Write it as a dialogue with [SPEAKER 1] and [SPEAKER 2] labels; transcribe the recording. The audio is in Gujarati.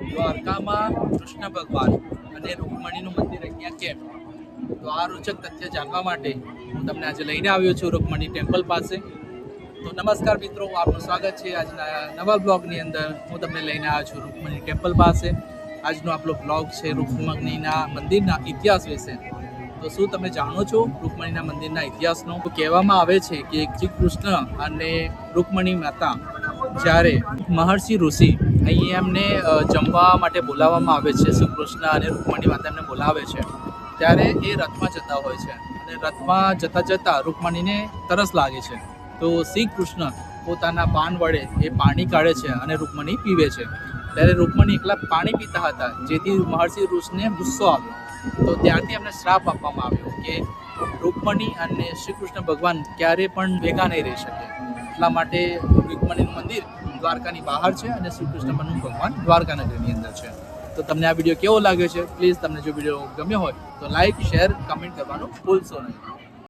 [SPEAKER 1] કૃષ્ણ ભગવાન અને રૂકમણીનું મંદિર અહીંયા કેમ તો આ રોચક તથ્ય જાણવા માટે હું તમને આજે લઈને આવ્યો છું રૂકમણી ટેમ્પલ પાસે. તો નમસ્કાર મિત્રો, આપનું સ્વાગત છે આજના નવા બ્લોગની અંદર. હું તમને લઈને આવ્યો છું રૂકમણી ટેમ્પલ પાસે. આજનો આપણો બ્લોગ છે રૂકમણીના મંદિરના ઇતિહાસ વિશે. તો શું તમે જાણો છો રૂકમણીના મંદિરના ઇતિહાસનો? કહેવામાં આવે છે કે શ્રી કૃષ્ણ અને રૂકમણી માતા જ્યારે મહર્ષિ ઋષિ અહીં એમને જમવા માટે બોલાવવામાં આવે છે. શ્રી કૃષ્ણ અને રૂકમણી માતા એમને બોલાવે છે. ત્યારે એ રથમાં જતા હોય છે. અને રથમાં જતાં જતાં રૂકમણીને તરસ લાગે છે. તો શ્રી કૃષ્ણ પોતાના પાન વડે એ પાણી કાઢે છે અને રૂકમણી પીવે છે. ત્યારે રૂકમણી એકલા પાણી પીતા હતા. જેથી મહર્ષિ ઋષિને ગુસ્સો આવ્યો. તો ત્યારથી એમને શ્રાપ આપવામાં આવ્યો કે રૂકમણી અને શ્રી કૃષ્ણ ભગવાન ક્યારે પણ ભેગા નહીં રહી શકે. એટલા માટે રૂકમણીનું મંદિર દ્વારકાની બહાર છે અને શ્રી કૃષ્ણ ભગવાન દ્વારકા નગરની અંદર છે. તો તમને આ વીડિયો કેવો લાગ્યો છે? પ્લીઝ તમને જો વીડિયો ગમ્યો હોય તો લાઈક શેર કમેન્ટ કરવાનું ભૂલશો નહીં.